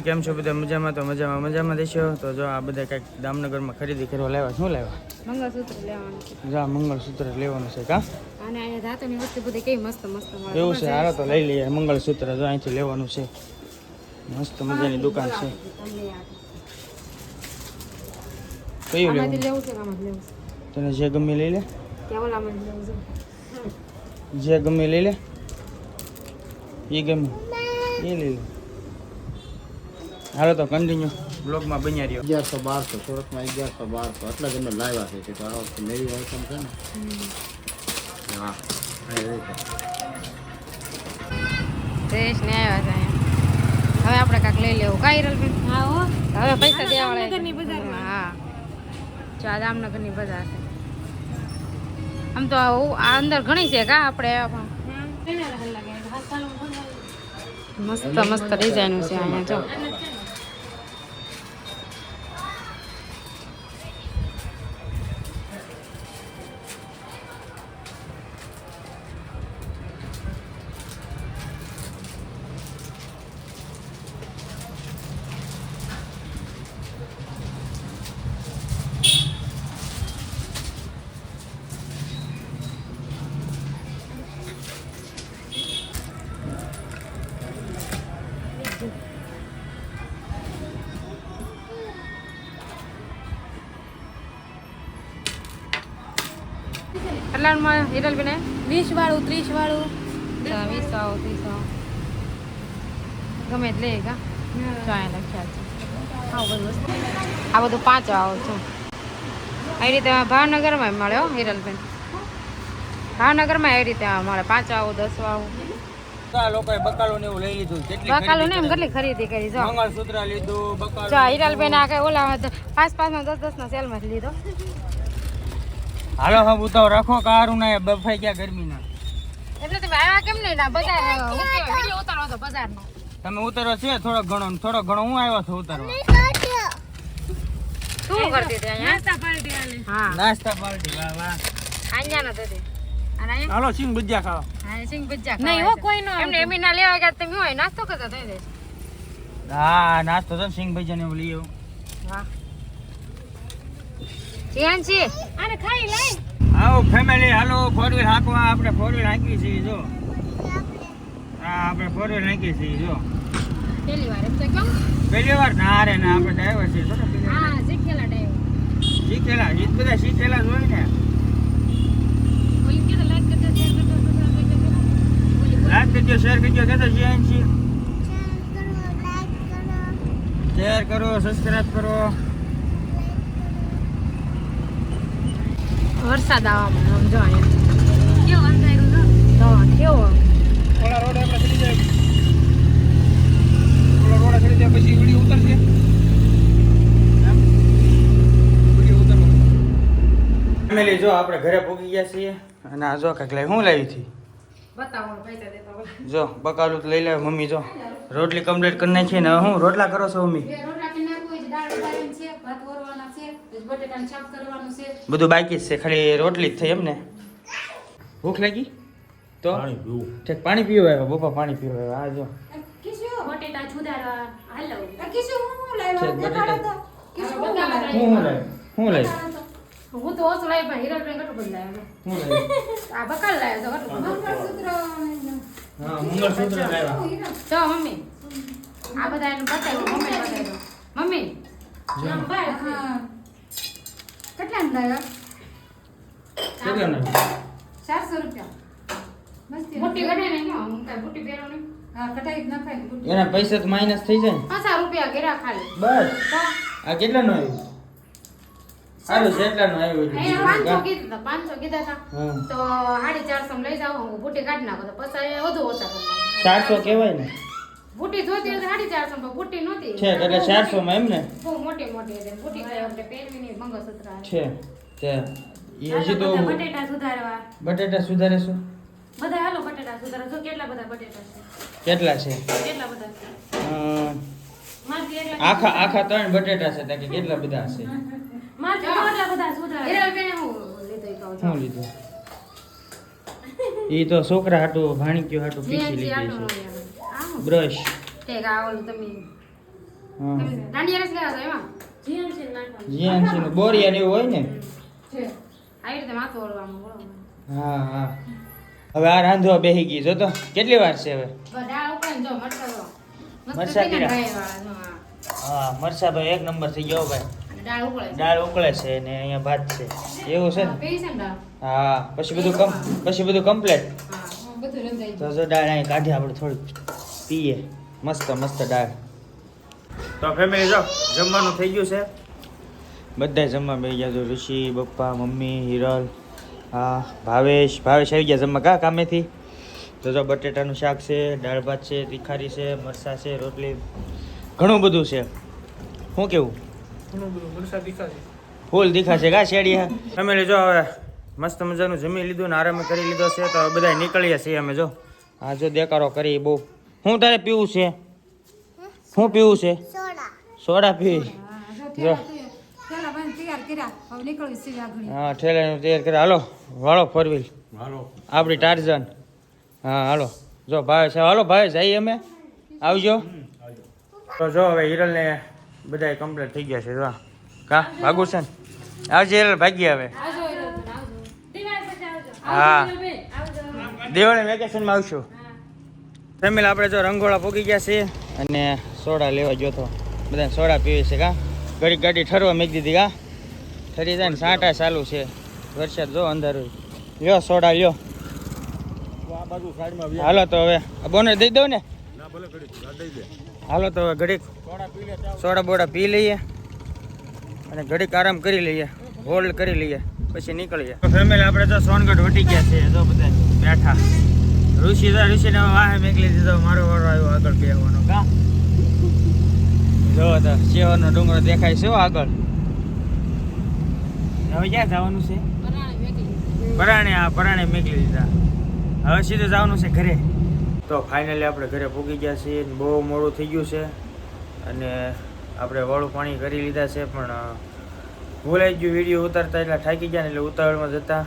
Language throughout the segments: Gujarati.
કેમ છો બધા? મજામાં તો મજામાં મજામાં દેશો? તો જો આ બધા કંઈક દામનગરમાં ખરીદી કરવા લાવ્યા શું લાવ્યા? મંગળસૂત્ર લેવાનું જો મંગળસૂત્ર લેવાનું છે કા? અને અહીંયા ધાતુની વસ્તુ બધી કેવી મસ્ત મસ્ત મળે. એવું છે? હાલો તો લઈ લઈએ. મંગળસૂત્ર જો અહીંથી લેવાનું છે. મસ્ત મજાની દુકાન છે. કયું લેવું લેવું છે લેવું તને જે ગમે લઈ લે. જે ગમે લઈ લે. એ ગમે. એ લઈ લે. હાલો તો કન્ટિન્યુ બ્લોગમાં બન્યા રહ્યો. અગિયારસો બારસો સુરતમાં અગિયારસો બારસો. આટલા જ અમે લાવ્યા છે કે તો આ વખતે નવી આઈટમ છે ને? હા. હા, એ રીતે. દેશ ને આવ્યા છે હવે આપણે કાંક લઈ લેવું. કાંઈ રલબેન હા હો. હવે પૈસા દેવાળા હા. જો આ જામનગરની બજાર છે. આમ તો આ અંદર ઘણી છે કા આપણે મસ્ત મસ્ત ડિઝાઇન છે અહીંયા જો. કેટલામાં હિરલબેન વીસ વાળું ત્રીસ વાળું વીસ આવો ત્રીસ આવો ગમે એટલે કા? જો લખ્યા છે. બધું આ બધું પાંચ આવો છે. એ રીતે ભાવનગરમાં મળે હો હિરલબેન. ભાવનગરમાં એ રીતે મળે. પાંચ આવો દસ આવો. બકાલું ને એવું લઈ લીધું. કેટલી ને એમ કેટલી ખરીદી કરી જો? મંગળસૂત્ર લીધું બકાલો જો હિરલબેન આ કઈ ઓલા પાંચ પાંચમાં દસ દસ ના માં લીધો. હાલો હવે ઉતાવ રાખો કારું ને બફાઈ ગયા ગરમીના. એટલે તમે આવ્યા કેમ નહીં ના બજાર વિડિયો ઉતારો હતો બજારનો તમે ઉતારો છે થોડો ઘણો થોડો ઘણો હું આવ્યો છું ઉતારવા. શું કરતી હતી અહીંયા? હા. નાસ્તા પાર્ટી વાહ વાહ. આન્યા ન હતી હાલો સિંગ ભજીયા ખાવા. હા સિંગ ભજીયા નહીં હો કોઈ નો એમને એમી ના લેવા ગયા તમે હોય નાસ્તો કરતા થઈ જશે હા નાસ્તો તો સિંગ ભજીયા ને એવું લઈ આવું વાહ. જીયાન આને ખાઈ લઈ આવો ફેમિલી હાલો ફોર વ્હીલ હાંકવા. આપણે ફોર વ્હીલ હાંકવી છીએ જો. હા આપણે ફોર વ્હીલ હાંકીએ છીએ જો. પહેલી વાર એમ તો કેમ? પહેલી વાર? ના રે ના આપણે ડ્રાઈવર છીએ તો પેલી હા શીખેલા ડ્રાઈવર શીખેલા એ બધા શીખેલા જ હોય ને. લાઈક કરજો શેર કરજો સબસ્ક્રાઇબ કરજો બોલી લાઈક કરજો શેર કરજો કહેતો જીએન શેર કરો સબસ્ક્રાઇબ કરો. વરસાદ આવવામાં આમ જો અહીંયા. કેવો અંધારું તો? કેવો? ઓલા રોડ આપણે ચડી જાય. ઓલા રોડ ચડી જાય પછી વીડિયો ઉતરશે. એમ? વીડિયો ઉતરવો. ફેમિલી જો આપણે ઘરે પહોંચી ગયા છીએ. અને આ જો કાંઈક લાવી શું લાવી હતી બતાવો પૈસા દેતા બોલા જો બકાલું લઈ લે મમ્મી જો. રોટલી કમ્પ્લીટ કરી નાખીએ ને હું રોટલા કરો છો મમ્મી? બધું બાકી છે ખાલી રોટલી જ થઈ એમ ને. ભૂખ લાગી? તો? ઠીક પાણી પીવા આવ્યો બપા પાણી પીવો આવ્યો. આ જો. હું હું હું લાવી હું તો. ઓછું લાવી પણ લાવ્યો હું આ બકાલ લાવ્યો તો ઘટું હા મંગળસૂત્ર લાવ્યા. જો મમ્મી. આ બધા એને બતાવ્યું મમ્મી બતાવ્યું. મમ્મી કેટલા લાવ્યા? કેટલા ના ચારસો રૂપિયા. બુટ્ટી કઢાઈ ને હું કાંઈ બુટ્ટી પહેરો નહીં. હા કઢાઈ જ નખાય એના પૈસા તો માઇનસ થઈ જાય ને. રૂપિયા ઘેરા ખાલી. બસ. આ કેટલાનું આવ્યું? સારું છે એટલાનું આવ્યું અહીંયા પાંચસો હતું. કીધા પાંચસો કીધા હતા તો સાડી ચારસો માં લઈ જાવ હું બુટી કાઢી નાખો તો પછી વધુ ઓછા ચારસો કહેવાય ને. બુટ્ટી જોતી હતી સાડી ચારસો પણ બુટી નહોતી. છે એટલે ચારસો માં એમ ને? બહુ મોટી મોટી હતી બુટી કઈ આપણે પહેરવી નહીં મંગળસૂત્ર. છે તે એ હજી તો બટેટા સુધારવા. બટેટા સુધારે શું બધા હાલો બટેટા સુધારો. જો કેટલા બધા બટેટા છે? કેટલા છે? કેટલા બધા છે? એટલા આખા આખા ત્રણ બટેટા છે ત્યાં કેટલા બધા એટલા હું લીધું કહું શું લીધું? એ તો છોકરા હાટું ભાણીક્યો હાટું પીસી લીધી છે? બ્રશ જીએનસી નું બોરિયા ને એવું હોય ને? હા હા. હવે આ રાંધવા બેહી ગઈ જો તો. કેટલી વાર છે હવે? મરસા હા મરસા ભાઈ એક નંબર થઈ ગયો ભાઈ. દાળ ઉકળે છે. ને અહીંયા ભાત છે. એવું છે ને? હા પછી બધું કમ પછી બધું કમ્પ્લેટ તો જો દાળ અહીં કાઢી આપણે થોડી પીએ. મસ્ત મસ્ત ડાળ તો ફેમિલી જો જમવાનું થઈ ગયું છે? બધા જમવા બે ગયા જો ઋષિ પપ્પા મમ્મી હિરલ હા ભાવેશ. ભાવેશ આવી ગયા જમવા કા કામેથી? તો જો બટેટાનું શાક છે દાળ ભાત છે તીખારી છે મરસા છે રોટલી ઘણું બધું છે. શું કેવું? ફૂલ દીખાશે કા શેડી ફેમિલી જો હવે મસ્ત મજાનું જમી લીધું ને આરામ કરી લીધો છે તો બધા નીકળીએ છીએ અમે જો. હા જો દેકારો કરી બહુ શું તારે પીવું છે? શું પીવું છે? સોડા. પી. જો હા ઠેલાનું તૈયાર કર્યા. હાલો વાળો ફોર વ્હીલ આપણી ટાર્ઝન. હા હાલો. જો ભાવે છે. હાલો ભાવે જઈએ અમે. આવજો. તો જો હવે હિરલને બધા કમ્પ્લીટ થઈ ગયા છે. જો કા ભાગુ છે ને? આવજે હિરલ ભાગી હવે. હા. આવજો બેન, આવજો. દિવાળી વેકેશનમાં આવશું. ફેમિલી આપણે જો રંગોળા પોગી ગયા છીએ અને સોડા લેવા ગયો તો. બધા સોડા પીવે છે કા? ઘડી ગાડી ઠરવા મેક દીધી કા? ઠરી જાય ને સાંટા ચાલુ છે. વરસાદ જો અંધારું લ્યો સોડા લ્યો. હાલો તો હવે, આ બોને દઈ દઉં ને? હાલો તો હવે ઘડીક સોડા બોડા પી લઈએ અને ઘડીક આરામ કરી લઈએ, હોલ્ડ કરી લઈએ, પછી નીકળીએ. ફેમિલી આપણે તો સોનગઢ વટી ગયા છે જો બધા બેઠા. ઋષિ તો ઋષિને વાહે મેકલી દીધો, મારો વારો આવ્યો આગળ બેહવાનો કા? જો તો શેવરનો ડુંગરો દેખાય છે આગળ. હવે ક્યાં જવાનું છે? પરાણે આ પરાણે મેકલી દીધા. હવે સીધું જવાનું છે ઘરે. તો ફાઇનલી આપણે ઘરે પૂગી ગયા છીએ બહુ મોડું થઈ ગયું છે. અને આપણે વાળું પાણી કરી લીધા છે, પણ ભૂલાઈ ગયું વીડિયો ઉતારતા એટલે થાકી ગયા ને એટલે ઉતાવળમાં જતા.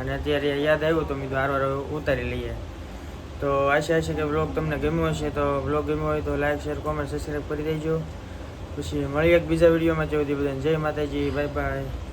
અને અત્યારે યાદ આવ્યું તો મેં તો હારવાર ઉતારી લઈએ. તો આશા છે કે બ્લોગ તમને ગમ્યો હશે. તો બ્લોગ ગમ્યો હોય તો લાઈક શેર કોમેન્ટ સબસ્ક્રાઈબ કરી દેજો. પછી મળીએ એક બીજા વિડીયોમાં જેવું બધાને જય માતાજી. Bye bye